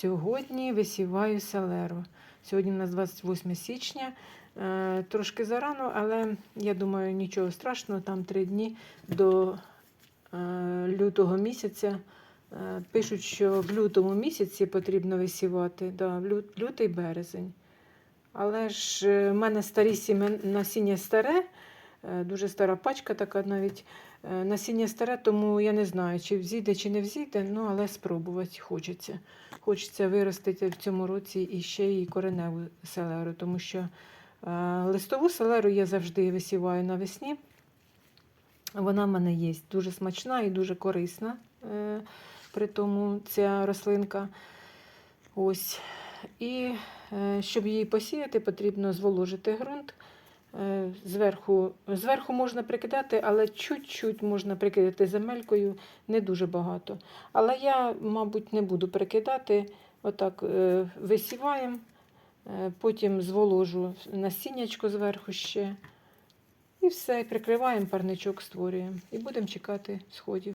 Сьогодні висіваю селеру. Сьогодні у нас 28 січня. Е, Трошки зарано, але я думаю, нічого страшного, там три дні до е, лютого місяця. Е, Пишуть, що в лютому місяці потрібно висівати, да, лютий березень. Але ж в мене старі сімен- насіння старе, дуже стара пачка така навіть. Е, Насіння старе, тому я не знаю, чи взійде, чи не взійде, ну але спробувати хочеться. Хочеться виростити в цьому році і ще і кореневу селеру, тому що е, листову селеру я завжди висіваю навесні. Вона в мене є дуже смачна і дуже корисна. Е, при тому ця рослинка. Ось. І е, щоб її посіяти, потрібно зволожити ґрунт. Е, Зверху, зверху можна прикидати, але чуть-чуть можна прикидати земелькою, не дуже багато. Але я, мабуть, не буду прикидати. Отак е, висіваємо, е, потім зволожу насіннячко зверху ще. І все, прикриваємо, парничок створюємо. І будемо чекати сходів.